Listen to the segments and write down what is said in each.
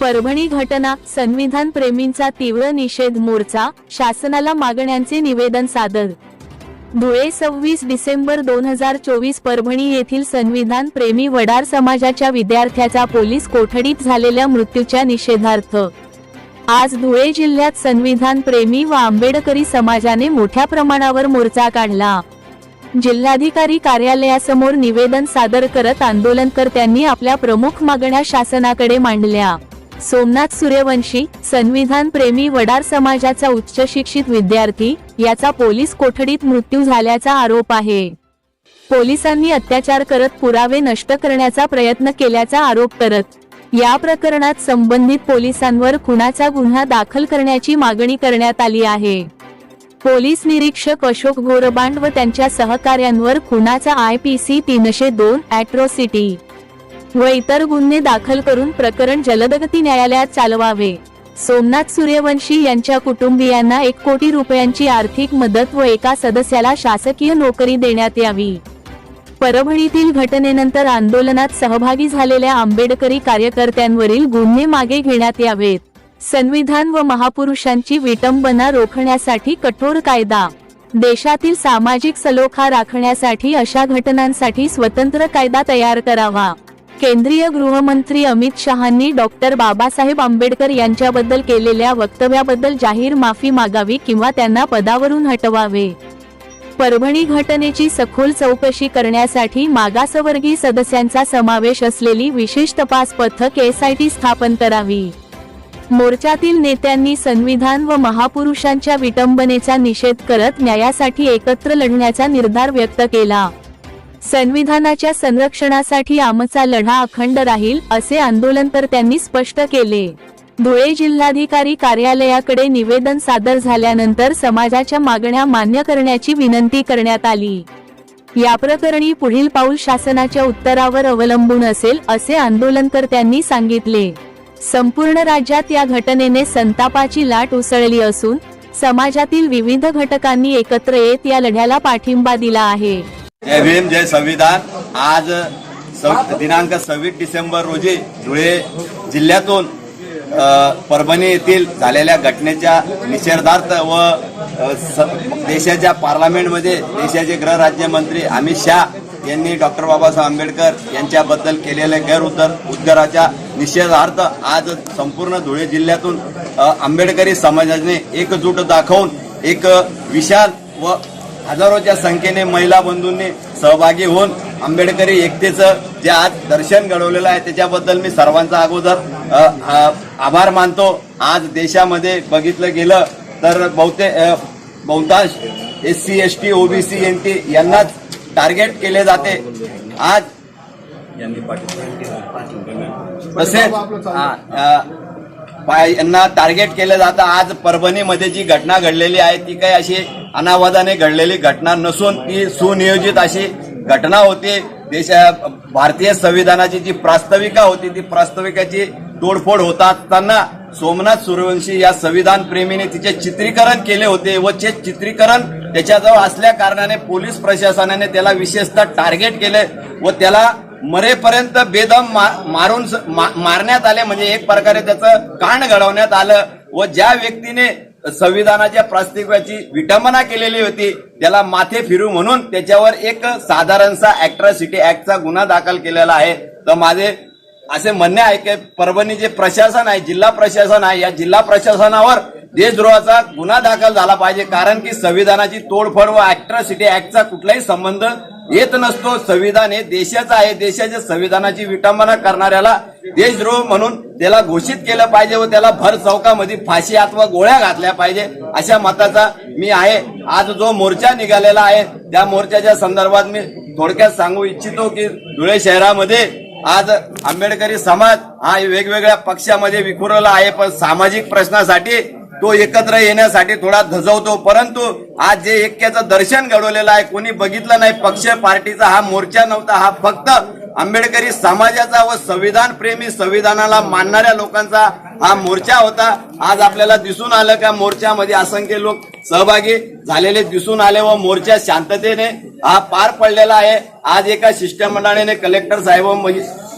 परभणी घटना संविधान प्रेमींचा तीव्र निषेध मोर्चा शासनाला मागण्यांचे निवेदन सादर. धुळे सव्वीस डिसेंबर दोन हजार चोवीस परभणी येथील संविधान प्रेमी वडार समाजाच्या विद्यार्थ्याचा पोलीस कोठडीत झालेल्या मृत्यूच्या निषेधार्थ. आज धुळे जिल्ह्यात संविधान प्रेमी व आंबेडकरी समाजाने मोठ्या प्रमाणावर मोर्चा काढला. जिल्हाधिकारी कार्यालयासमोर निवेदन सादर करत आंदोलनकर्त्यांनी आपल्या प्रमुख मागण्या शासनाकडे मांडल्या. सोमनाथ सूर्यवंशी संविधान प्रेमी वडार समाजाचा उच्च शिक्षित विद्यार्थी याचा पोलीस कोठडीत मृत्यू झाल्याचा आरोप आहे. पोलिसांनी अत्याचार करत पुरावे नष्ट करण्याचा प्रयत्न केल्याचा आरोप करत या प्रकरणात संबंधित पोलिसांवर खुनाचा गुन्हा दाखल करण्याची मागणी करण्यात आली आहे. पोलीस निरीक्षक अशोक गोरबांड व त्यांच्या सहकार्यांवर खुनाचा आय पी सी तीनशे दोन ॲट्रोसिटी व इतर गुन्हे दाखल करून प्रकरण जलदगती न्यायालयात चालवावे. सोमनाथ सूर्यवंशी यांच्या कुटुंबियांना एक कोटी रुपयांची आर्थिक मदत व एका सदस्याला शासकीय नोकरी देण्यात यावी. परभणीतील घटनेनंतर आंदोलनात सहभागी झालेल्या आंबेडकरी कार्यकर्त्यांवरील गुन्हे मागे घेण्यात यावेत. संविधान व महापुरुषांची विटंबना रोखण्यासाठी कठोर कायदा. देशातील सामाजिक सलोखा राखण्यासाठी अशा घटनांसाठी स्वतंत्र कायदा तयार करावा. केंद्रीय गृहमंत्री अमित शहांनी डॉक्टर बाबासाहेब आंबेडकर यांच्याबद्दल केलेल्या वक्तव्याबद्दल जाहीर माफी मागावी किंवा त्यांना पदावरून हटवावे. परभणी घटनेची सखोल चौकशी करण्यासाठी मागासवर्गीय सदस्यांचा समावेश असलेली विशेष तपास पथक एसआयटी स्थापन करावी. मोर्चातील नेत्यांनी संविधान व महापुरुषांच्या विटंबनेचा निषेध करत न्यायासाठी एकत्र लढण्याचा निर्धार व्यक्त केला. संविधानाच्या संरक्षणासाठी आमचा लढा अखंड राहील असे आंदोलन तर त्यांनी स्पष्ट केले. धुळे जिल्हाधिकारी कार्यालयाकडे निवेदन सादर झाल्यानंतर समाजाच्या मागण्या मान्य करण्याची विनंती करण्यात आली. या प्रकरणी पुढील पाऊल शासनाच्या उत्तरावर अवलंबून असेल असे आंदोलनकर्त्यांनी सांगितले. संपूर्ण राज्यात या घटनेने संतापाची लाट उसळली असून समाजातील विविध घटकांनी एकत्र येत या लढ्याला पाठिंबा दिला आहे. जय भीम जय संविधान. आज दिनांक सव्वीस डिसेंबर रोजी धुळे जिल्ह्यातून परभणी येथील झालेल्या घटनेच्या निषेधार्थ व स- देशाच्या पार्लमेंटमध्ये देशाचे गृहराज्यमंत्री अमित शाह यांनी डॉक्टर बाबासाहेब आंबेडकर यांच्याबद्दल केलेल्या गैरउत्तर उद्गाराच्या निषेधार्थ आज संपूर्ण धुळे जिल्ह्यातून आंबेडकरी समाजाने एकजूट दाखवून एक विशाल व हजारोच्या संख्येने महिला बंधूंनी सहभागी होऊन आंबेडकरी एकतेचं जे आज दर्शन घडवलेलं आहे त्याच्याबद्दल मी सर्वांचा अगोदर आभार मानतो. आज देशामध्ये बघितलं गेलं तर बहुतेक अ, बहुतांश S C S T OBC N T यांनाच टार्गेट केले जाते. आज तसेच यांना टार्गेट केलं जातं. आज परभणीमध्ये जी घटना घडलेली आहे ती काही अशी अनावादाने घडलेली घटना नसून ती सुनियोजित अशी घटना होती. देशा भारतीय संविधानाची जी प्रास्ताविका होती ती प्रास्ताविकाची तोडफोड होत असताना सोमनाथ सूर्यवंशी या संविधान प्रेमीने तिचे चित्रीकरण केले होते व ते चित्रीकरण त्याच्याजवळ असल्या कारणाने पोलीस प्रशासनाने त्याला विशेषतः टार्गेट केले व त्याला मरेपर्यंत बेदम मा- मारून स- मा- मारण्यात आले म्हणजे एक प्रकारे त्याचं कांड घडवण्यात आलं व ज्या व्यक्तीने संविधानाच्या प्रास्ताविकाची विटंबना केलेली होती त्याला माथे फिरू म्हणून त्याच्यावर एक साधारणसा अॅट्रॉसिटी ऍक्टचा गुन्हा दाखल केलेला आहे. तर माझे असे म्हणणे आहे की परभणी जे प्रशासन आहे जिल्हा प्रशासन आहे या जिल्हा प्रशासनावर देशद्रोहाचा गुन्हा दाखल झाला पाहिजे. कारण की संविधानाची तोडफोड व अॅट्रॉसिटी ऍक्टचा कुठलाही संबंध येत नसतो संविधान हे देशाचं आहे. देशाच्या संविधानाची विटंबना करणाऱ्याला देशद्रोह म्हणून त्याला घोषित केलं पाहिजे व त्याला भर चौकामध्ये फाशी अथवा गोळ्या घातल्या पाहिजे अशा मताचा मी आहे. आज जो मोर्चा निघालेला आहे त्या मोर्चाच्या संदर्भात मी थोडक्यात सांगू इच्छितो की धुळे शहरामध्ये आज आंबेडकरी समाज हा वेगवेगळ्या पक्षामध्ये विखुरला आहे. पण सामाजिक प्रश्नासाठी तो एकत्र येण्यासाठी थोडा धजवतो परंतु आज जे ऐक्याचं दर्शन घडवलेलं आहे कोणी बघितलं नाही पक्ष पार्टीचा हा मोर्चा नव्हता हा फक्त आंबेडकरी समाजाचा व संविधान प्रेमी संविधानाला मानणाऱ्या लोकांचा हा मोर्चा होता. आज आपल्याला दिसून आलं का मोर्चामध्ये असंख्य लोक सहभागी झालेले दिसून आले व मोर्चा शांततेने हा पार पडलेला आहे. आज एका शिष्टमंडळाने कलेक्टर साहेब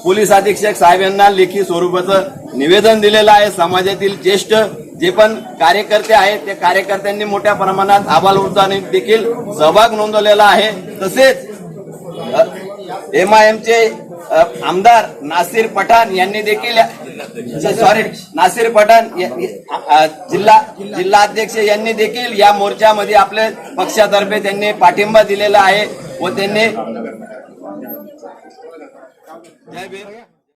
पोलीस अधीक्षक साहेब यांना लेखी स्वरूपाचं निवेदन दिलेलं आहे. समाजातील ज्येष्ठ जे पण कार्यकर्ते आहेत त्या कार्यकर्त्यांनी मोठ्या प्रमाणात अबालवृत्ताने देखील सहभाग नोंदवलेला आहे. तसेच एम आय एमचे आमदार नासिर पठाण यांनी देखील सॉरी नासिर पठाण जिल्हा जिल्हा अध्यक्ष यांनी देखील या मोर्चामध्ये आपल्या पक्षातर्फे त्यांनी पाठिंबा दिलेला आहे व त्यांनी जय भीम.